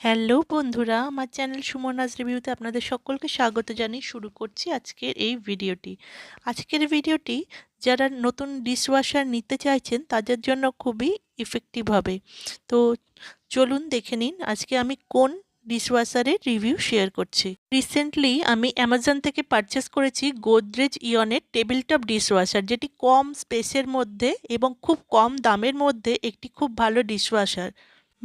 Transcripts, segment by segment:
Hello বন্ধুরা, আমার channel সুমনাজ রিভিউতে আপনাদের সকলকে স্বাগত জানিয়ে শুরু করছি আজকের এই ভিডিওটি। আজকের ভিডিওটি যারা নতুন ডিশওয়াশার নিতে চাইছেন, তাদের জন্য খুবই ইফেক্টিভ হবে। তো চলুন দেখে নিন আজকে আমি কোন ডিশওয়াশারের রিভিউ শেয়ার করছি। রিসেন্টলি আমি অ্যামাজন থেকে পারচেস করেছি গোদরেজ ইয়নের টেবিল টপ ডিশওয়াশার যেটি কম স্পেসের মধ্যে এবং খুব কম দামের মধ্যে একটি খুব ভালো ডিশওয়াশার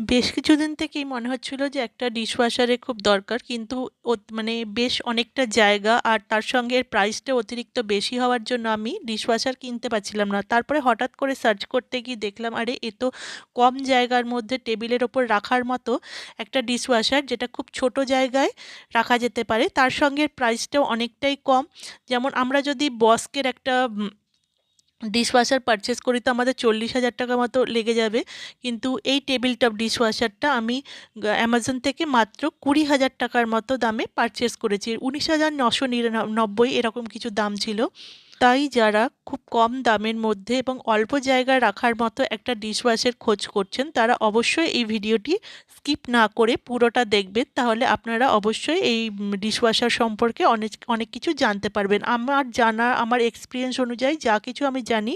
বেশ কিছুদিন থেকেই মনে হচ্ছিল যে একটা ডিশওয়াশারের খুব দরকার, কিন্তু মানে বেশ অনেকটা জায়গা আর তার সঙ্গে প্রাইসটা অতিরিক্ত বেশি হওয়ার জন্য আমি ডিশওয়াশার কিনতে পারছিলাম না। তারপরে হঠাৎ করে সার্চ করতে গিয়ে দেখলাম, আরে, এ তো কম জায়গার মধ্যে টেবিলের ওপর রাখার মতো একটা ডিশওয়াশার যেটা খুব ছোট জায়গায় রাখা যেতে পারে। তার সঙ্গে প্রাইসটাও অনেকটাই কম। যেমন আমরা যদি বস্কের একটা ডিশওয়াশার পারচেস করি তো আমাদের চল্লিশ হাজার টাকা মতো লেগে যাবে। কিন্তু এই টেবিল টপ ডিশওয়াশারটা আমি অ্যামাজন থেকে মাত্র কুড়ি হাজার টাকার মতো দামে পারচেস করেছি। উনিশ হাজার নশো নিরানব্বই এরকম কিছু দাম ছিল। তাই যারা খুব কম দামের মধ্যে এবং অল্প জায়গায় রাখার মতো একটা ডিশওয়াশের খোঁজ করছেন, তারা অবশ্যই এই ভিডিওটি স্কিপ না করে পুরোটা দেখবেন। তাহলে আপনারা অবশ্যই এই ডিশওয়াশার সম্পর্কে অনেক অনেক কিছু জানতে পারবেন। আমার জানা, আমার এক্সপিরিয়েন্স অনুযায়ী যা কিছু আমি জানি,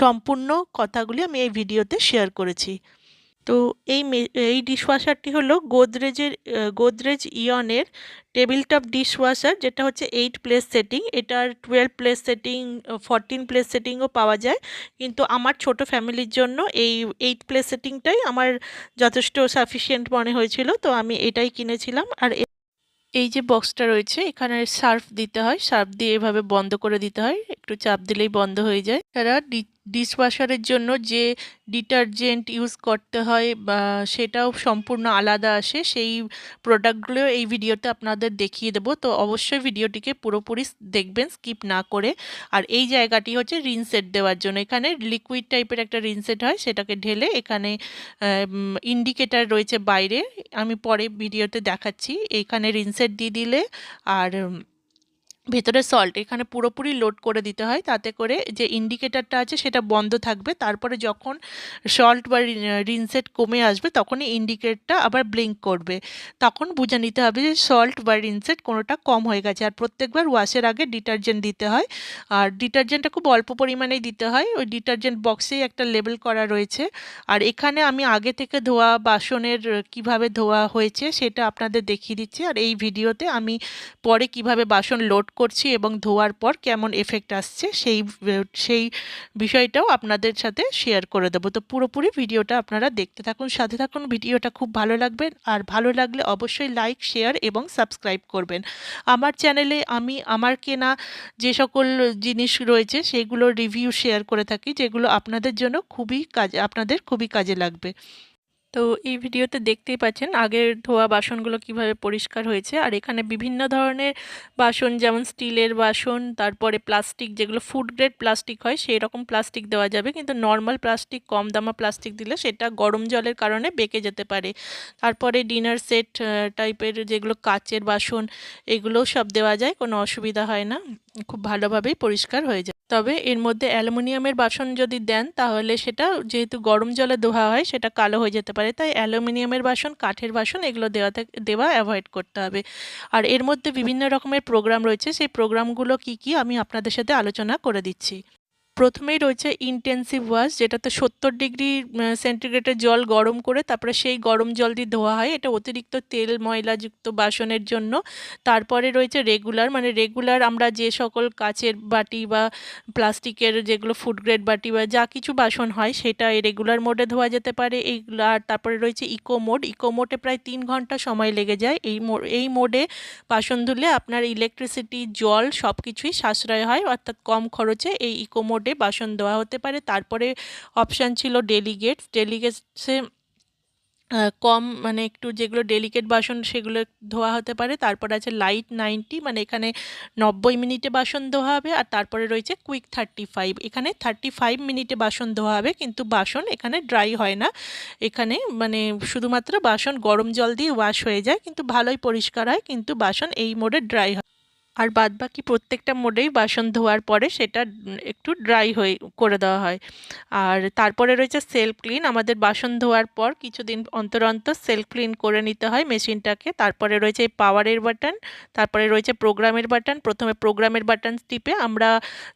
সম্পূর্ণ কথাগুলি আমি এই ভিডিওতে শেয়ার করেছি। তো এই এই ডিশওয়াশারটি হলো গোদরেজের গোদরেজ ইয়নের টেবিল টপ ডিশওয়াশার যেটা হচ্ছে এইট প্লেস সেটিং এটার twelve place setting fourteen place সেটিংও পাওয়া যায়। কিন্তু আমার ছোট ফ্যামিলির জন্য এই এইট প্লেস সেটিংটাই আমার যথেষ্ট সাফিসিয়েন্ট মনে হয়েছিল, তো আমি এটাই কিনেছিলাম। আর এই যে বক্সটা রয়েছে, এখানে সার্ফ দিতে হয়। সার্ফ দিয়ে এভাবে বন্ধ করে দিতে হয়। একটু চাপ দিলেই বন্ধ হয়ে যায়। তারা ডিশওয়াশারের জন্য যে ডিটারজেন্ট ইউজ করতে হয় বা সেটাও সম্পূর্ণ আলাদা আসে, সেই প্রোডাক্টগুলো এই ভিডিওতে আপনাদের দেখিয়ে দেবো। তো অবশ্যই ভিডিওটিকে পুরোপুরি দেখবেন স্কিপ না করে। আর এই জায়গাটি হচ্ছে রিনসেট দেওয়ার জন্য। এখানে লিকুইড টাইপের একটা রিনসেট হয়, সেটাকে ঢেলে এখানে ইন্ডিকেটার রয়েছে বাইরে। আমি পরে ভিডিওতে দেখাচ্ছি। এখানে রিনসেট দিয়ে দিলে, আর ভেতরে সল্ট এখানে পুরোপুরি লোড করে দিতে হয়, তাতে করে যে ইন্ডিকেটারটা আছে সেটা বন্ধ থাকবে। তারপরে যখন সল্ট বা রিনসেট কমে আসবে, তখনই ইন্ডিকেটরটা আবার ব্লিঙ্ক করবে। তখন বুঝে নিতে হবে যে সল্ট বা রিনসেট কোনোটা কম হয়ে গেছে। আর প্রত্যেকবার ওয়াশের আগে ডিটারজেন্ট দিতে হয়। আর ডিটারজেন্টটা খুব অল্প পরিমাণেই দিতে হয়। ওই ডিটারজেন্ট বক্সেই একটা লেবেল করা রয়েছে। আর এখানে আমি আগে থেকে ধোয়া বাসনের কীভাবে ধোয়া হয়েছে সেটা আপনাদের দেখিয়ে দিচ্ছি। আর এই ভিডিওতে আমি পরে কীভাবে বাসন লোড করছি এবং ধোয়ার পর কেমন এফেক্ট আসছে সেই সেই বিষয়টাও আপনাদের সাথে শেয়ার করে দেবো। তো পুরোপুরি ভিডিওটা আপনারা দেখতে থাকুন, সাথে থাকুন। ভিডিওটা খুব ভালো লাগবে আর ভালো লাগলে অবশ্যই লাইক শেয়ার এবং সাবস্ক্রাইব করবেন। আমার চ্যানেলে আমি, আমার কেনা যে সকল জিনিস রয়েছে সেগুলোর রিভিউ শেয়ার করে থাকি, যেগুলো আপনাদের জন্য খুবই কাজে, আপনাদের খুবই কাজে লাগবে। তো এই ভিডিওতে দেখতেই পাচ্ছেন আগের ধোয়া বাসনগুলো কীভাবে পরিষ্কার হয়েছে। আর এখানে বিভিন্ন ধরনের বাসন যেমন স্টিলের বাসন, তারপরে প্লাস্টিক যেগুলো ফুড গ্রেড প্লাস্টিক হয় সেই রকম প্লাস্টিক দেওয়া যাবে। কিন্তু নর্মাল প্লাস্টিক, কম দামা প্লাস্টিক দিলে সেটা গরম জলের কারণে বেঁকে যেতে পারে। তারপরে ডিনার সেট টাইপের যেগুলো কাচের বাসন, এগুলোও সব দেওয়া যায়, কোনো অসুবিধা হয় না। খুব ভালোভাবেই পরিষ্কার হয়ে যায়। তবে এর মধ্যে অ্যালুমিনিয়ামের বাসন যদি দেন, তাহলে সেটা যেহেতু গরম জলে ধোয়া হয়, সেটা কালো হয়ে যেতে পারে। তাই অ্যালুমিনিয়ামের বাসন, কাঠের বাসন, এগুলো দেওয়া দেওয়া অ্যাভয়েড করতে হবে। আর এর মধ্যে বিভিন্ন রকমের প্রোগ্রাম রয়েছে। সেই প্রোগ্রামগুলো কি কি, আমি আপনাদের সাথে আলোচনা করে দিচ্ছি। প্রথমেই রয়েছে ইনটেনসিভ ওয়াশ যেটাতে সত্তর ডিগ্রি সেন্টিগ্রেডের জল গরম করে তারপরে সেই গরম জল দিয়ে ধোয়া হয়। এটা অতিরিক্ত তেল, ময়লাযুক্ত বাসনের জন্য। তারপরে রয়েছে রেগুলার মানে রেগুলার আমরা যে সকল কাচের বাটি বা প্লাস্টিকের যেগুলো ফুড গ্রেড বাটি বা যা কিছু বাসন হয়, সেটা এই রেগুলার মোডে ধোয়া যেতে পারে। এইগুলো আর তারপরে রয়েছে ইকো মোড ইকো মোডে প্রায় তিন ঘণ্টা সময় লেগে যায়। এই এই মোডে বাসন ধুলে আপনার ইলেকট্রিসিটি জল সব কিছুই সাশ্রয় হয়, অর্থাৎ কম খরচে এই ইকো মোড মোডে বাসন দেওয়া হতে পারে। তারপরে অপশান ছিল ডেলিগেটস ডেলিগেটসে কম মানে একটু যেগুলো ডেলিকেট বাসন, সেগুলো ধোয়া হতে পারে। তারপর আছে লাইট নাইনটি মানে এখানে নব্বই মিনিটে বাসন ধোয়া হবে। আর তারপরে রয়েছে কুইক থার্টি ফাইভ এখানে থার্টি ফাইভ মিনিটে বাসন ধোয়া হবে, কিন্তু বাসন এখানে ড্রাই হয় না। এখানে মানে শুধুমাত্র বাসন গরম জল দিয়ে ওয়াশ হয়ে যায়, কিন্তু ভালোই পরিষ্কার হয়, কিন্তু বাসন এই মোডে ড্রাই হয়। আর বাদবাকি প্রত্যেকটা মোডেই বাসন ধোয়ার পরে সেটা একটু ড্রাই হয়ে করে দেওয়া হয়। আর তারপরে রয়েছে সেলফ ক্লিন আমাদের বাসন ধোয়ার পর কিছুদিন অন্তর অন্তর সেলফ ক্লিন করে নিতে হয় মেশিনটাকে তারপরে রয়েছে পাওয়ারের বাটন তারপরে রয়েছে প্রোগ্রামের বাটন প্রথমে প্রোগ্রামের বাটন টিপে আমরা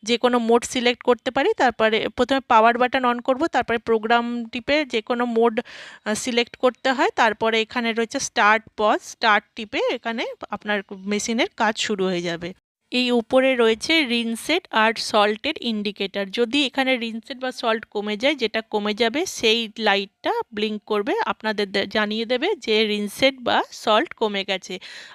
যে কোনো মোড সিলেক্ট করতে পারি, তারপরে প্রথমে পাওয়ার বাটন অন করব, তারপরে প্রোগ্রাম টিপে যে কোনো মোড সিলেক্ট করতে হয়। তারপরে এখানে রয়েছে স্টার্ট পজ স্টার্ট টিপে এখানে আপনার মেশিনের কাজ শুরু হয়ে যাবে এই উপরে রয়েছে রিনসেট আর সল্টের ইন্ডিকেটার যদি এখানে রিনসেট বা সল্ট কমে যায়, যেটা কমে যাবে, সেই লাইটটা ব্লিঙ্ক করবে, আপনাদের জানিয়ে দেবে যে রিনসেট বা সল্ট কমে গেছে।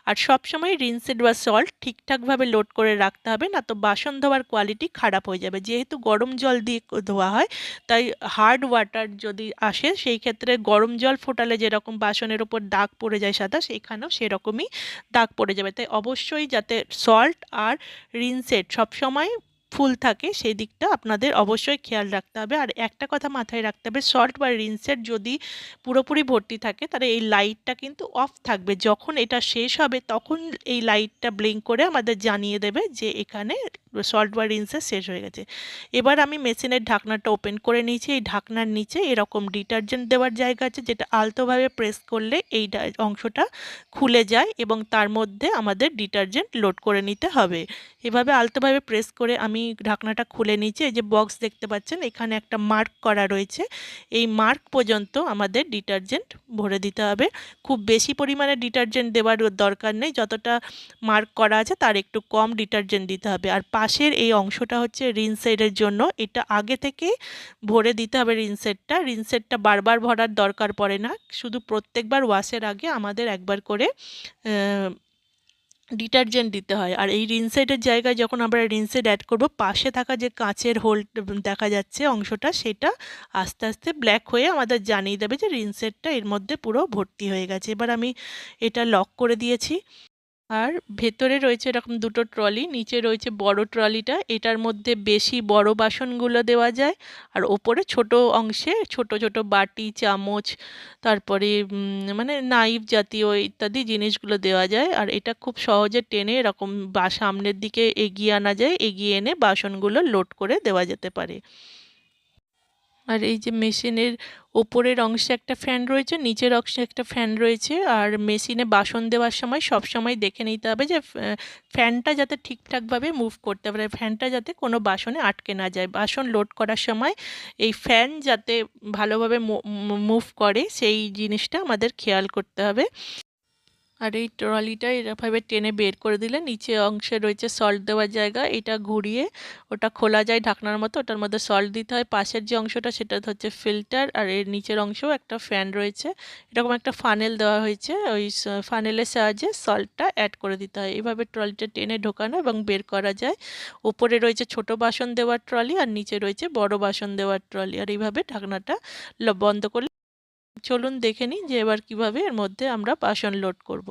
আর সবসময় রিনসেট বা সল্ট ঠিকঠাকভাবে লোড করে রাখতে হবে, না তো বাসন ধোয়ার কোয়ালিটি খারাপ হয়ে যাবে। যেহেতু গরম জল দিয়ে ধোয়া হয়, তাই হার্ড ওয়াটার যদি আসে, সেই ক্ষেত্রে গরম জল ফোটালে যেরকম বাসনের ওপর দাগ পড়ে যায় সাদা সেইখানেও সেরকমই দাগ পড়ে যাবে। তাই অবশ্যই যাতে সল্ট আর রিনসেট সবসময় ফুল থাকে, সেই দিকটা আপনাদের অবশ্যই খেয়াল রাখতে হবে। আর একটা কথা মাথায় রাখতে হবে সল্ট বা রিনসেট যদি পুরোপুরি ভর্তি থাকে, তাহলে এই লাইটটা কিন্তু অফ থাকবে। যখন এটা শেষ হবে, তখন এই লাইটটা ব্লিঙ্ক করে আমাদের জানিয়ে দেবে যে এখানে সল্ট বা রিন্সের শেষ হয়ে গেছে। এবার আমি মেশিনের ঢাকনাটা ওপেন করে নিয়েছি। এই ঢাকনার নিচে এরকম ডিটারজেন্ট দেওয়ার জায়গা আছে, যেটা আলতোভাবে প্রেস করলে এই অংশটা খুলে যায় এবং তার মধ্যে আমাদের ডিটারজেন্ট লোড করে নিতে হবে। এভাবে আলতোভাবে প্রেস করে আমি ঢাকনাটা খুলে নিয়েছি এই যে বক্স দেখতে পাচ্ছেন, এখানে একটা মার্ক করা রয়েছে। এই মার্ক পর্যন্ত আমাদের ডিটারজেন্ট ভরে দিতে হবে। খুব বেশি পরিমাণে ডিটারজেন্ট দেওয়ার দরকার নেই, যতটা মার্ক করা আছে তার একটু কম ডিটারজেন্ট দিতে হবে। আর পাশের এই অংশটা হচ্ছে রিনসেটের জন্য, এটা আগে থেকে ভরে দিতে হবে রিনসেটটা রিনসেটটা বারবার ভরার দরকার পড়ে না, শুধু প্রত্যেকবার ওয়াশের আগে আমাদের একবার করে ডিটারজেন্ট দিতে হয়। আর এই রিনসেটের জায়গায় যখন আমরা রিনসেট অ্যাড করব, পাশে থাকা যে কাঁচের হোল দেখা যাচ্ছে অংশটা, সেটা আস্তে আস্তে ব্ল্যাক হয়ে আমাদের জানিয়ে দেবে যে রিনসেটটা এর মধ্যে পুরো ভর্তি হয়ে গেছে। এবার আমি এটা লক করে দিয়েছি। আর ভেতরে রয়েছে এরকম দুটো ট্রলি, নিচে রয়েছে বড় ট্রলিটা। এটার মধ্যে বেশি বড় বাসনগুলো দেওয়া যায়। আর ওপরে ছোট অংশে ছোট ছোট বাটি, চামচ, তারপরে মানে নাইফ জাতীয় ইত্যাদি জিনিসগুলো দেওয়া যায়। আর এটা খুব সহজে টেনে এরকম বা সামনের দিকে এগিয়ে আনা যায়। এগিয়ে এনে বাসনগুলো লোড করে দেওয়া যেতে পারে। আর এই যে মেশিনের ওপরের অংশে একটা ফ্যান রয়েছে, নিচের অংশে একটা ফ্যান রয়েছে, আর মেশিনে বাসন দেওয়ার সময় সব সময় দেখে নিতে হবে যে ফ্যানটা যাতে ঠিকঠাকভাবে মুভ করতে পারে, ফ্যানটা যাতে কোনো বাসনে আটকে না যায়। বাসন লোড করার সময় এই ফ্যান যাতে ভালোভাবে মুভ করে, সেই জিনিসটা আমাদের খেয়াল করতে হবে। আর এই ট্রলিটা এরকমভাবে টেনে বের করে দিলে নিচে অংশে রয়েছে সল্ট দেওয়ার জায়গা, এটা ঘুরিয়ে ওটা খোলা যায় ঢাকনার মতো, ওটার মধ্যে সল্ট দিতে হয়। পাশের যে অংশটা সেটা হচ্ছে ফিল্টার আর এর নিচের অংশেও একটা ফ্যান রয়েছে। এরকম একটা ফানেল দেওয়া হয়েছে, ওই ফানেলের সাহায্যে সল্টটা অ্যাড করে দিতে হয়। এইভাবে ট্রলিটা টেনে ঢোকানো এবং বের করা যায়। উপরে রয়েছে ছোট বাসন দেওয়ার ট্রলি আর নিচে রয়েছে বড় বাসন দেওয়ার ট্রলি। আর এইভাবে ঢাকনাটা বন্ধ করলে চলুন দেখে নিই যে এবার কীভাবে এর মধ্যে আমরা বাসন লোড করব।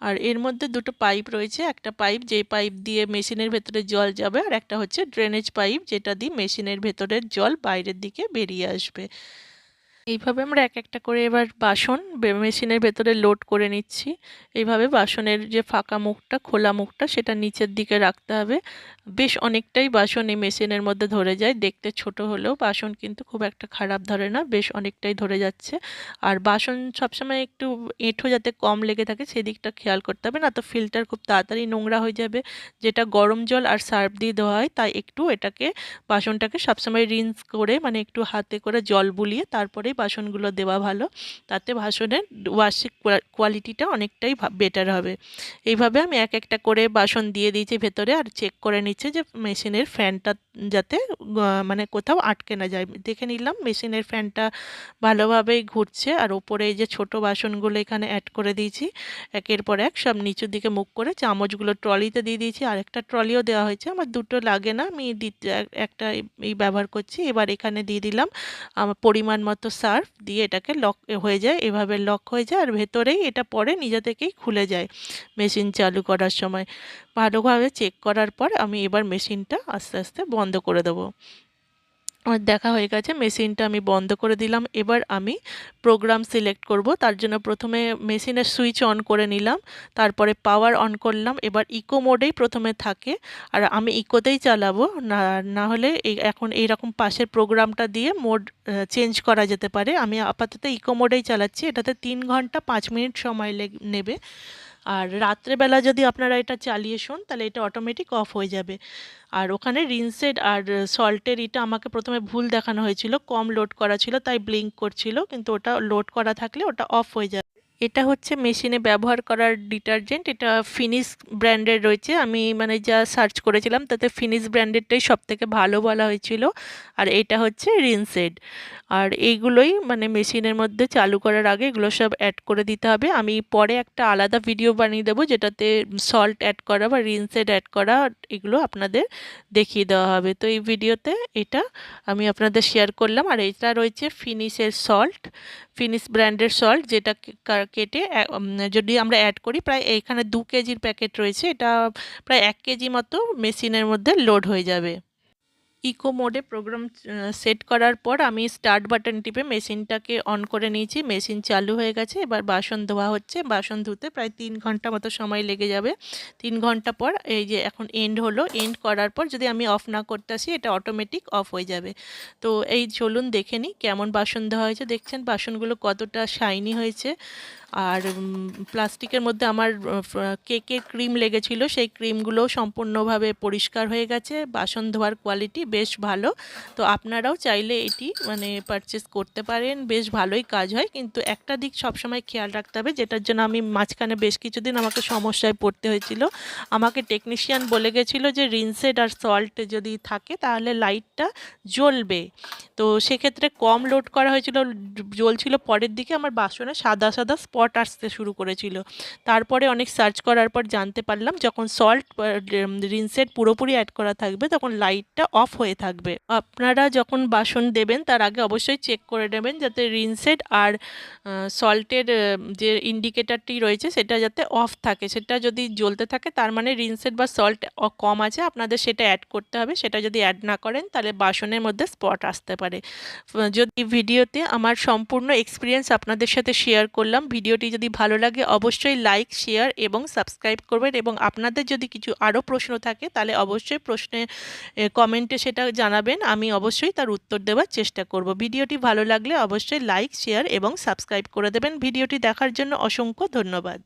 আর এর মধ্যে দুটো পাইপ রয়েছে, একটা পাইপ যে পাইপ দিয়ে মেশিনের ভেতরে জল যাবে, আর একটা হচ্ছে ড্রেনেজ পাইপ যেটা দিয়ে মেশিনের ভেতরের জল বাইরের দিকে বেরিয়ে আসবে। এইভাবে আমরা এক একটা করে এবার বাসন মেশিনের ভেতরে লোড করে নিচ্ছি। এইভাবে বাসনের যে ফাঁকা মুখটা, খোলা মুখটা, সেটা নিচের দিকে রাখতে হবে। বেশ অনেকটাই বাসন এই মেশিনের মধ্যে ধরে যায়। দেখতে ছোট হলেও বাসন কিন্তু খুব একটা খারাপ ধরে না, বেশ অনেকটাই ধরে যাচ্ছে। আর বাসন সবসময় একটু এঁঠো যাতে কম লেগে থাকে, সেদিকটা খেয়াল করতে হবে না তো ফিল্টার খুব তাড়াতাড়ি নোংরা হয়ে যাবে। যেটা গরম জল আর সার্ফ দিয়ে দেওয়া হয়, তাই একটু এটাকে, বাসনটাকে সবসময় রিন্স করে মানে একটু হাতে করে জল বুলিয়ে তারপরেই বাসনগুলো দেওয়া ভালো, তাতে বাসনের ওয়াশের কোয়ালিটিটা অনেকটাই বেটার হবে। এইভাবে আমি এক একটা করে বাসন দিয়ে দিয়েছি ভেতরে আর চেক করে নিচ্ছি যে মেশিনের ফ্যানটা যাতে মানে কোথাও আটকে না যায়। দেখে নিলাম মেশিনের ফ্যানটা ভালোভাবেই ঘুরছে আর ওপরে এই যে ছোট বাসনগুলো এখানে অ্যাড করে দিয়েছি, একের পর এক সব নিচুর দিকে মুখ করে চামচগুলো ট্রলিতে দিয়ে দিয়েছি। আর একটা ট্রলিও দেওয়া হয়েছে, আমার দুটো লাগে না, আমি একটা এই ব্যবহার করছি। এবার এখানে দিয়ে দিলাম, আমার পরিমাণ মতো সার্ফ দিয়ে এটাকে লক হয়ে যায়, এভাবে লক হয়ে যায় আর ভেতরেই এটা পরে নিজে থেকেই খুলে যায় মেশিন চালু করার সময়। ভালোভাবে চেক করার পর আমি এবার মেশিনটা আস্তে আস্তে বন্ধ করে দেবো। আমার দেখা হয়ে গেছে, মেশিনটা আমি বন্ধ করে দিলাম। এবার আমি প্রোগ্রাম সিলেক্ট করব। তার জন্য প্রথমে মেশিনের সুইচ অন করে নিলাম, তারপরে পাওয়ার অন করলাম। এবার ইকো মোডেই প্রথমে থাকে, আর আমি ইকোতেই চালাবো। না হলে এই, এখন এইরকম পাশের প্রোগ্রামটা দিয়ে মোড চেঞ্জ করা যেতে পারে। আমি আপাতত ইকো মোডেই চালাচ্ছি। এটাতে তিন ঘণ্টা পাঁচ মিনিট সময় নেবে। আর রাত্রেবেলা যদি আপনারা এটা চালিয়ে শোন, তাহলে এটা অটোমেটিক অফ হয়ে যাবে। আর ওখানে রিনসেড আর সল্টের এটা আমাকে প্রথমে ভুল দেখানো হয়েছিল, কম লোড করা ছিল, তাই ব্লিঙ্ক করছিল, কিন্তু ওটা লোড করা থাকলে ওটা অফ হয়ে যাবে। এটা হচ্ছে মেশিনে ব্যবহার করার ডিটারজেন্ট, এটা ফিনিশ ব্র্যান্ডের রয়েছে। আমি মানে যা সার্চ করেছিলাম, তাতে ফিনিশ ব্র্যান্ডেরটাই সব থেকে ভালো বলা হয়েছিল। আর এটা হচ্ছে রিনসেড আর এইগুলোই মানে মেশিনের মধ্যে চালু করার আগে এগুলো সব অ্যাড করে দিতে হবে। আমি পরে একটা আলাদা ভিডিও বানিয়ে দেবো, যেটাতে সল্ট অ্যাড করা বা রিনসেড অ্যাড করা এগুলো আপনাদের দেখিয়ে দেওয়া হবে। তো এই ভিডিওতে এটা আমি আপনাদের শেয়ার করলাম। আর এটা রয়েছে ফিনিশের সল্ট। ফিনিশ ব্র্যান্ডের সল্ট যেটা কেটে যদি আমরা অ্যাড করি, প্রায় এইখানে দু কেজির প্যাকেট রয়েছে, এটা প্রায় এক কেজি মতো মেশিনের মধ্যে লোড হয়ে যাবে। ইকো মোডে প্রোগ্রাম সেট করার পর আমি স্টার্ট বাটন টিপে মেশিনটাকে অন করে নিয়েছি। মেশিন চালু হয়ে গেছে। এবার বাসন ধোয়া হচ্ছে। বাসন ধুতে প্রায় তিন ঘণ্টা মতো সময় লেগে যাবে। তিন ঘণ্টা পর এই যে এখন এন্ড হলো। এন্ড করার পর যদি আমি অফ না করতে আসি, এটা অটোমেটিক অফ হয়ে যাবে। তো এই চলুন দেখে নিই কেমন বাসন ধোয়া হয়েছে। দেখছেন বাসনগুলো কতটা শাইনি হয়েছে। আর প্লাস্টিকের মধ্যে আমার কেকের ক্রিম লেগেছিল, সেই ক্রিমগুলো সম্পূর্ণভাবে পরিষ্কার হয়ে গেছে, বাসন ধোয়ার কোয়ালিটি বেশ ভালো। তো আপনারাও চাইলে এটি মানে পারচেস করতে পারেন, বেশ ভালোই কাজ হয়। কিন্তু একটা দিক সবসময় খেয়াল রাখতে হবে, যেটার জন্য আমি মাঝখানে বেশ কিছুদিন আমাকে সমস্যায় পড়তে হয়েছিল। আমাকে টেকনিশিয়ান বলে গেছিল যে রিনসেড আর সল্ট যদি থাকে, তাহলে লাইটটা জ্বলবে। তো সেক্ষেত্রে কম লোড করা হয়েছিল, জ্বলছিল পরের দিকে, আমার বাসনে সাদা সাদা আসতে শুরু করেছিল। তারপরে অনেক সার্চ করার পর জানতে পারলাম, যখন সল্ট রিনসেট পুরোপুরি অ্যাড করা থাকবে, তখন লাইটটা অফ হয়ে থাকবে। আপনারা যখন বাসন দেবেন, তার আগে অবশ্যই চেক করে নেবেন যাতে রিনসেট আর সল্টের যে ইন্ডিকেটারটি রয়েছে, সেটা যাতে অফ থাকে। সেটা যদি জ্বলতে থাকে, তার মানে রিনসেট বা সল্ট কম আছে, আপনাদের সেটা অ্যাড করতে হবে। সেটা যদি অ্যাড না করেন, তাহলে বাসনের মধ্যে স্পট আসতে পারে। যদি ভিডিওতে আমার সম্পূর্ণ এক্সপিরিয়েন্স আপনাদের সাথে শেয়ার করলাম ভিডিওটি যদি ভালো লাগে, অবশ্যই লাইক শেয়ার এবং সাবস্ক্রাইব করবেন। এবং আপনাদের যদি কিছু আরও প্রশ্ন থাকে, তাহলে অবশ্যই প্রশ্নে কমেন্টে সেটা জানাবেন। আমি অবশ্যই তার উত্তর দেওয়ার চেষ্টা করব। ভিডিওটি ভালো লাগলে অবশ্যই লাইক শেয়ার এবং সাবস্ক্রাইব করে দেবেন। ভিডিওটি দেখার জন্য অসংখ্য ধন্যবাদ।